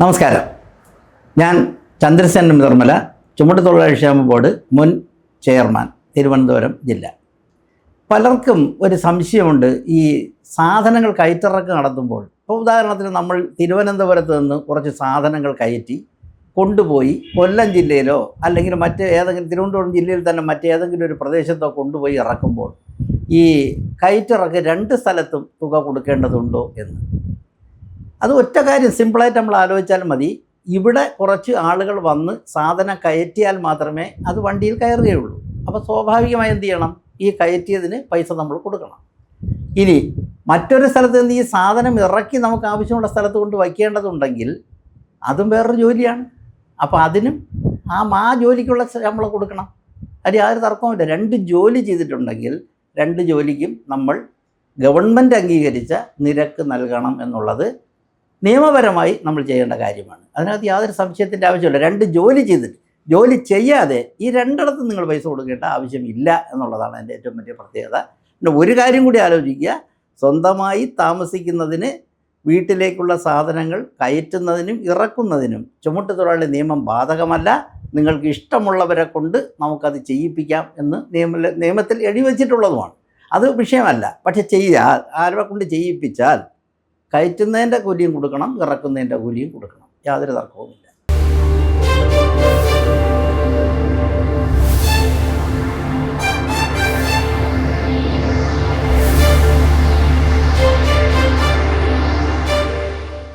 നമസ്കാരം. ഞാൻ ചന്ദ്രസേൻ നിർമ്മല ചുമട്ടുതൊഴിലാളി ക്ഷേമ ബോർഡ് മുൻ ചെയർമാൻ തിരുവനന്തപുരം ജില്ല. പലർക്കും ഒരു സംശയമുണ്ട് ഈ സാധനങ്ങൾ കയറ്റിറക്ക് നടത്തുമ്പോൾ. ഇപ്പോൾ ഉദാഹരണത്തിന് നമ്മൾ തിരുവനന്തപുരത്ത് നിന്ന് കുറച്ച് സാധനങ്ങൾ കയറ്റി കൊണ്ടുപോയി കൊല്ലം ജില്ലയിലോ അല്ലെങ്കിൽ മറ്റ് ഏതെങ്കിലും തിരുവനന്തപുരം ജില്ലയിൽ തന്നെ മറ്റേതെങ്കിലും ഒരു പ്രദേശത്തോ കൊണ്ടുപോയി ഇറക്കുമ്പോൾ ഈ കയറ്റിറക്ക് രണ്ട് സ്ഥലത്തും തുക കൊടുക്കേണ്ടതുണ്ടോ എന്ന്. അത് ഒറ്റ കാര്യം സിമ്പിളായിട്ട് നമ്മൾ ആലോചിച്ചാൽ മതി. ഇവിടെ കുറച്ച് ആളുകൾ വന്ന് സാധനം കയറ്റിയാൽ മാത്രമേ അത് വണ്ടിയിൽ കയറുകയുള്ളൂ. അപ്പോൾ സ്വാഭാവികമായി എന്ത് ചെയ്യണം? ഈ കയറ്റിയതിന് പൈസ നമ്മൾ കൊടുക്കണം. ഇനി മറ്റൊരു സ്ഥലത്ത് നിന്ന് ഈ സാധനം ഇറക്കി നമുക്ക് ആവശ്യമുള്ള സ്ഥലത്ത് കൊണ്ട് വയ്ക്കേണ്ടതുണ്ടെങ്കിൽ അതും വേറൊരു ജോലിയാണ്. അപ്പോൾ അതിനും ആ മാ ജോലിക്കുള്ള ശമ്പളം കൊടുക്കണം. അത് യാതൊരു തർക്കവുമില്ല രണ്ട് ജോലി ചെയ്തിട്ടുണ്ടെങ്കിൽ രണ്ട് ജോലിക്കും നമ്മൾ ഗവൺമെന്റ് അംഗീകരിച്ച നിരക്ക് നൽകണം എന്നുള്ളത് നിയമപരമായി നമ്മൾ ചെയ്യേണ്ട കാര്യമാണ്. അതിനകത്ത് യാതൊരു സംശയത്തിന്റെ ആവശ്യമില്ല രണ്ട് ജോലി ചെയ്തിട്ട് ജോലി ചെയ്യാതെ ഈ രണ്ടിടത്തും നിങ്ങൾ പൈസ കൊടുക്കേണ്ട ആവശ്യമില്ല എന്നുള്ളതാണ് എന്റെ ഏറ്റവും വലിയ പ്രത്യേകത. പിന്നെ ഒരു കാര്യം കൂടി ആലോചിക്കുക. സ്വന്തമായി താമസിക്കുന്നതിന് വീട്ടിലേക്കുള്ള സാധനങ്ങൾ കയറ്റുന്നതിനും ഇറക്കുന്നതിനും ചുമട്ടുതൊഴിലാളി നിയമം ബാധകമല്ല. നിങ്ങൾക്ക് ഇഷ്ടമുള്ളവരെ കൊണ്ട് നമുക്കത് ചെയ്യിപ്പിക്കാം എന്ന് നിയമ നിയമത്തിൽ എഴുതി വച്ചിട്ടുള്ളതുമാണ്. അത് വിഷയമല്ല. പക്ഷെ ചെയ്യാൽ ആരെ കൊണ്ട് ചെയ്യിപ്പിച്ചാൽ കയറ്റുന്നതിന്റെ കൂലിയും കൊടുക്കണം ഇറക്കുന്നതിന്റെ കൂലിയും കൊടുക്കണം. യാതൊരു തർക്കവുമില്ല.